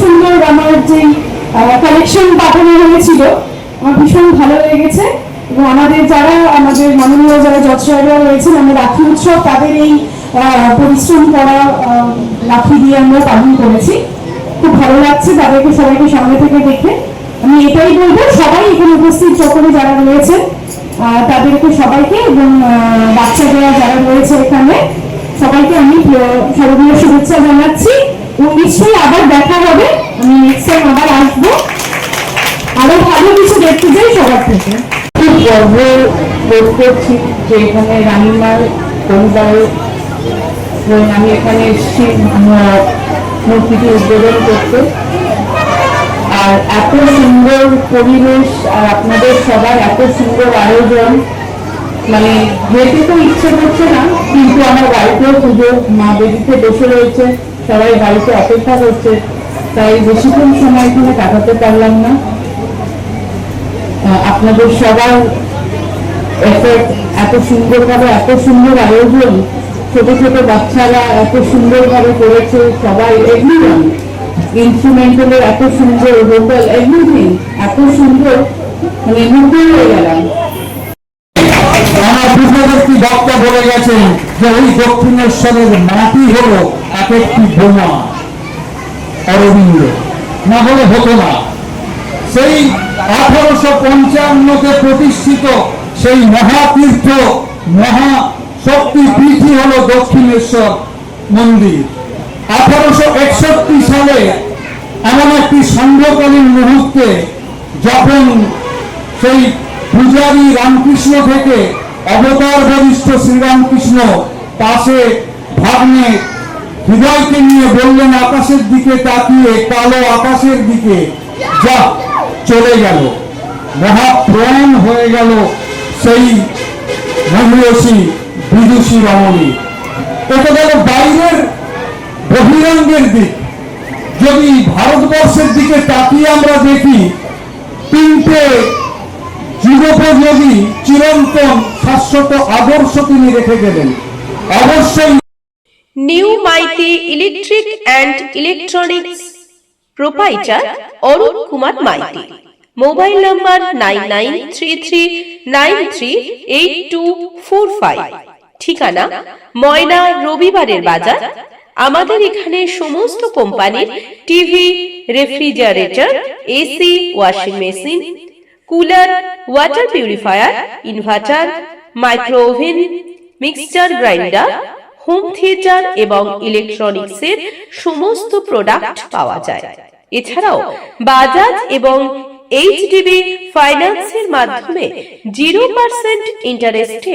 সুন্দর আমার যে কালেকশন পাঠানো হয়েছিল, আমার ভীষণ ভালো লেগেছে। এবং আমাদের যারা, আমাদের মাননীয় যারা জজ সাহেবরা রয়েছেন আমরা রাখি উৎসব, তাদের এই পরিশ্রম করা রাখি দিয়ে আমরা পালন করেছি। খুব ভালো লাগছে তাদেরকে, সবাইকে সামনে থেকে দেখে। আমি এটাই বলব, সবাই এখানে উপস্থিত, সকলে যারা রয়েছেন তাদেরকে সবাইকে এবং বাচ্চারা যারা রয়েছে এখানে, সবাইকে আমি সর্বদা শুভেচ্ছা জানাচ্ছি। নিশ্চয়ই আবার দেখা হবে। আমি নেক্সট টাইম আবার আসব। আরও ভালো কিছু দেখতে চাই সবার থেকে। খুব গর্ব বোধ করছি যে এখানে রানীমার পরিবারের এবং আমি এখানে এসেছি মূর্তিটি উদ্বোধন করতে। আর এত সুন্দর পরিবেশ আর আপনাদের সবার এত সুন্দর আয়োজন। মানে যেতে তো ইচ্ছে করছে না, কিন্তু আমার বাড়িতেও পুজো মা বেদিতে বসে রয়েছে। সবাই বাড়িতে অপেক্ষা করছে, তাই বেশিক্ষণ সময় এখানে কাটাতে পারলাম না। আপনাদের সবার এফেক্ট এত সুন্দরভাবে, এত সুন্দর আয়োজন, ছোট ছোট বাচ্চারা এত সুন্দরভাবে করেছে, সবাই এভরিওয়ান ইনস্ট্রুমেন্টালের এত সুন্দর ভোকাল এভরিথিং এত সুন্দর মানে মুগ্ধ হয়ে গেলাম। আমার বক্তা বলে গেছেন যে ওই দক্ষিণেশ্বরের মাটি হলো একটি বোমা, অরবিন্দ। না হলে হতো না। সেই আঠারোশো পঞ্চান্নতে প্রতিষ্ঠিত সেই মহাতীর্থ মহা শক্তি পীঠই হলো দক্ষিণেশ্বর মন্দির। আঠারোশো একষট্টি সালে এমন একটি সংঘকালীন মুহূর্তে যখন সেই পূজারী রামকৃষ্ণ থেকে অবতার বরিষ্ঠ শ্রীরামকৃষ্ণ পাশে ভাগ্নে হৃদয়কে নিয়ে বললেন, আকাশের দিকে তাকিয়ে, কালো আকাশের দিকে যা চলে গেল। মহাপ্রাণ হয়ে গেল সেই মহিষী বিদুষী রমণী। এটা গেল বাইরের বহিরঙ্গের দিক। যদি ভারতবর্ষের দিকে তাকিয়ে আমরা দেখি, তিনটে যুগোপযোগী, চিরন্তন, শাশ্বত আদর্শ তিনি রেখে গেলেন। অবশ্যই new Maiti electric and electronics proprietor Arun Kumar Maiti mobile number nine nine three three nine three eight two four five ঠিকানা ময়না রবিবারের বাজার। আমাদের এখানে সমস্ত কোম্পানির TV, refrigerator, AC, washing machine, cooler, water purifier, inverter micro oven mixture grinder home theatre এবং ইলেকট্রনিক্সের সমস্ত প্রোডাক্ট পাওয়া যায়। এছাড়াও বাজাজ এবং এইচডিবি ফাইন্যান্সের মাধ্যমে জিরো পার্সেন্ট ইন্টারেস্টে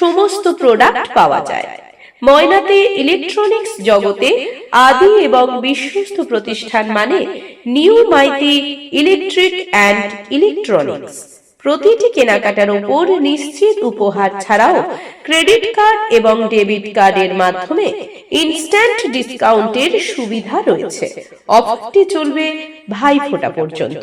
সমস্ত প্রোডাক্ট পাওয়া যায়। ময়নাতে ইলেকট্রনিক্স জগতে আদি এবং বিশ্বস্ত প্রতিষ্ঠান মানে new Maiti electric and electronics. প্রতিটি কেনাকাটার উপর নিশ্চিত উপহার ছাড়াও ক্রেডিট কার্ড এবং ডেবিট কার্ডের মাধ্যমে ইনস্ট্যান্ট ডিসকাউন্টের সুবিধা রয়েছে। অফারটি চলবে ভাইফোঁটা পর্যন্ত।